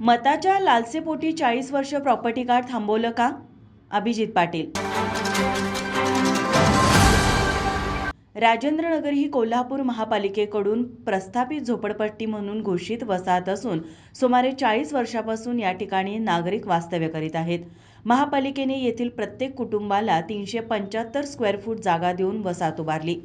मताच्या लालसेपोटी चाळीस वर्ष प्रॉपर्टी कार्ड थांबवलं का? अभिजित पाटील राजेंद्रनगर ही कोल्हापूर महापालिकेकडून प्रस्थापित झोपडपट्टी म्हणून घोषित वसाहत असून सुमारे चाळीस वर्षापासून या ठिकाणी नागरिक वास्तव्य करीत आहेत. महापालिकेने येथील प्रत्येक कुटुंबाला तीनशे पंच्याहत्तर स्क्वेअर फूट जागा देऊन वसाहत उभारली.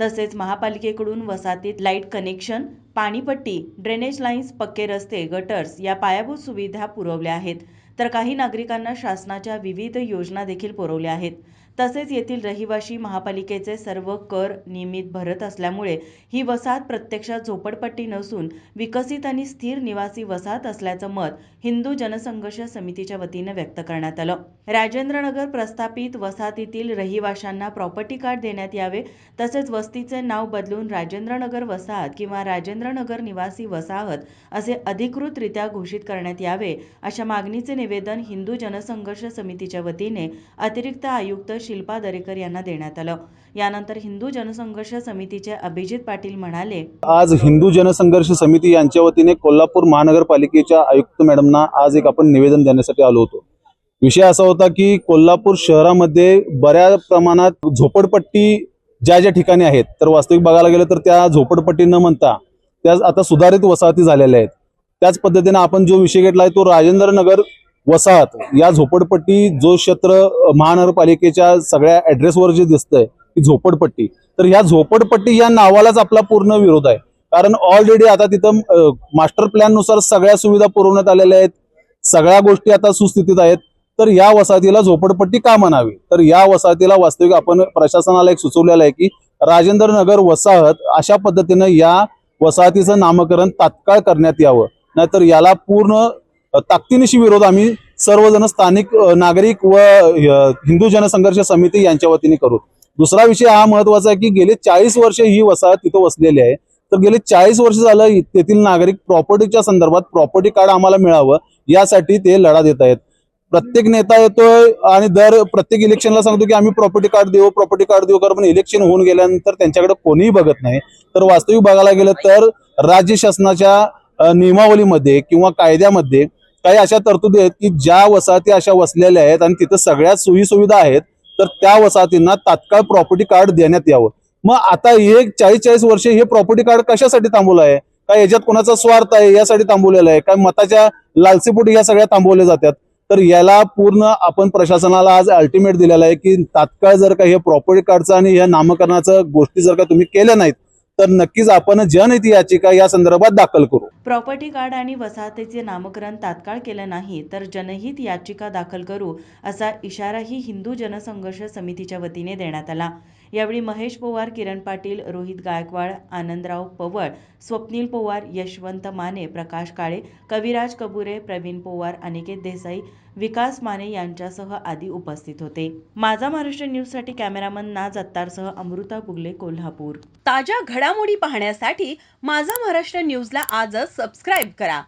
तसेच महापालिकेकडून वसाहतीत लाइट कनेक्शन पाणीपट्टी ड्रेनेज लाईन्स पक्के रस्ते गटर्स या पायाभूत सुविधा पुरवल्या आहेत. तर काही नागरिकांना शासनाच्या विविध योजना देखील पुरवल्या आहेत. तसेच येथील रहिवाशी महापालिकेचे सर्व कर नियमित भरत असल्यामुळे ही वसाहत प्रत्यक्षात झोपडपट्टी नसून विकसित आणि स्थिर निवासी वसाहत असल्याचं मत हिंदू जनसंघर्ष समितीच्या वतीनं व्यक्त करण्यात आलं. राजेंद्रनगर प्रस्थापित वसाहतीतील रहिवाशांना प्रॉपर्टी कार्ड देण्यात यावे तसेच वस्तीचे नाव बदलून राजेंद्रनगर वसाहत किंवा राजेंद्रनगर निवासी वसाहत असे अधिकृतरित्या घोषित करण्यात यावे अशा मागणीचे निवेदन हिंदू जनसंघर्ष समितीच्या वतीने अतिरिक्त आयुक्त शिल्पा दरेकर यांना देण्यात आलं. यानंतर हिंदू जनसंघर्ष समितीचे अभिजित पाटील म्हणाले आज हिंदू जनसंघर्ष समिती यांच्या वतीने कोल्हापूर महानगरपालिकेच्या आयुक्त मॅडमना आज एक आपण निवेदन देण्यासाठी आलो होतो. विषय असा होता की कोल्हापूर शहरामध्ये बऱ्या प्रमाणात झोपडपट्टी ज्या ज्या ठिकाणी आहेत तर वास्तविक बघायला गेलं तर त्या झोपडपट्टी न म्हणता त्या आता सुधारित वसाहती झालेल्या आहेत. त्याच पद्धतीने आपण जो विषय घेतला आहे तो राजेंद्र नगर वसाहत या झोपडपट्टी जो क्षेत्र महानगरपालिकेच्या सगळ्या ऍड्रेसवर जे दिसतंय ती झोपडपट्टी. तर ह्या झोपडपट्टी या नावालाच आपला पूर्ण विरोध आहे. कारण ऑलरेडी आता तिथं मास्टर प्लॅननुसार सगळ्या सुविधा पुरवण्यात आलेल्या आहेत सगळ्या गोष्टी आता सुस्थितीत आहेत. तर या वसाहतीला झोपडपट्टी का म्हणावी? तर या वसाहतीला वास्तविक आपण प्रशासनाला एक सुचवलेलं आहे की राजेंद्र नगर वसाहत अशा पद्धतीनं या वसाहतीचं नामकरण तात्काळ करण्यात यावं. नाहीतर याला पूर्ण ताकदीनिशी विरोध आम्ही सर्वजण स्थानिक नागरिक व हिंदू जनसंघर्ष समिती यांच्या वतीने करू. दुसरा विषय हा महत्त्वाचा आहे की गेले चाळीस वर्ष ही वसाहत तिथं वसलेली आहे. तर गेले चाळीस वर्ष झालं तेथील नागरिक प्रॉपर्टीच्या संदर्भात प्रॉपर्टी कार्ड आम्हाला मिळावं यासाठी ते लढा देत आहेत. प्रत्येक नेता येतोय आणि दर प्रत्येक इलेक्शनला सांगतो की आम्ही प्रॉपर्टी कार्ड देऊ प्रॉपर्टी कार्ड देऊ कारण पण इलेक्शन होऊन गेल्यानंतर त्यांच्याकडे कोणीही बघत नाही. तर वास्तविक बघायला गेलं तर राज्य शासनाच्या नियमावलीमध्ये किंवा कायद्यामध्ये काही अशा तरतुदी आहेत की ज्या वसाहती अशा वसलेल्या आहेत आणि तिथं सगळ्या सोयी सुविधा आहेत तर त्या वसाहतींना तात्काळ प्रॉपर्टी कार्ड देण्यात यावं. मग आता हे चाळीस चाळीस वर्ष हे प्रॉपर्टी कार्ड कशासाठी थांबवलं आहे? काय याच्यात कोणाचा स्वार्थ आहे यासाठी थांबवलेलं आहे? काय मताच्या लालसीपोटी या सगळ्या थांबवल्या जातात? तर याला पूर्ण आपण प्रशासनाला आज अल्टिमेट दिलेला आहे की तात्काळ जर का हे प्रॉपर्टी कार्डचं आणि या नामकरणाचं गोष्टी जर का तुम्ही केल्या नाहीत तर नक्कीच आपण जनहित याचिका या संदर्भात दाखल करू. प्रॉपर्टी कार्ड आणि वसाहतीचे नामकरण तात्काळ केलं नाही तर जनहित याचिका दाखल करू असा इशाराही हिंदू जनसंघर्ष समितीच्या वतीने देण्यात आला. यावेळी महेश पोवार किरण पाटील रोहित गायकवाड आनंदराव पवळ स्वप्नील पोवार यशवंत माने प्रकाश काळे कविराज कबुरे प्रवीण पोवार अनिकेत देसाई विकास माने यांच्यासह आदी उपस्थित होते. माझा महाराष्ट्र न्यूजसाठी कॅमेरामन नाज अत्तारसह अमृता बुगले कोल्हापूर. ताज्या घडामोडी पाहण्यासाठी माझा महाराष्ट्र न्यूजला आजच सबस्क्राईब करा.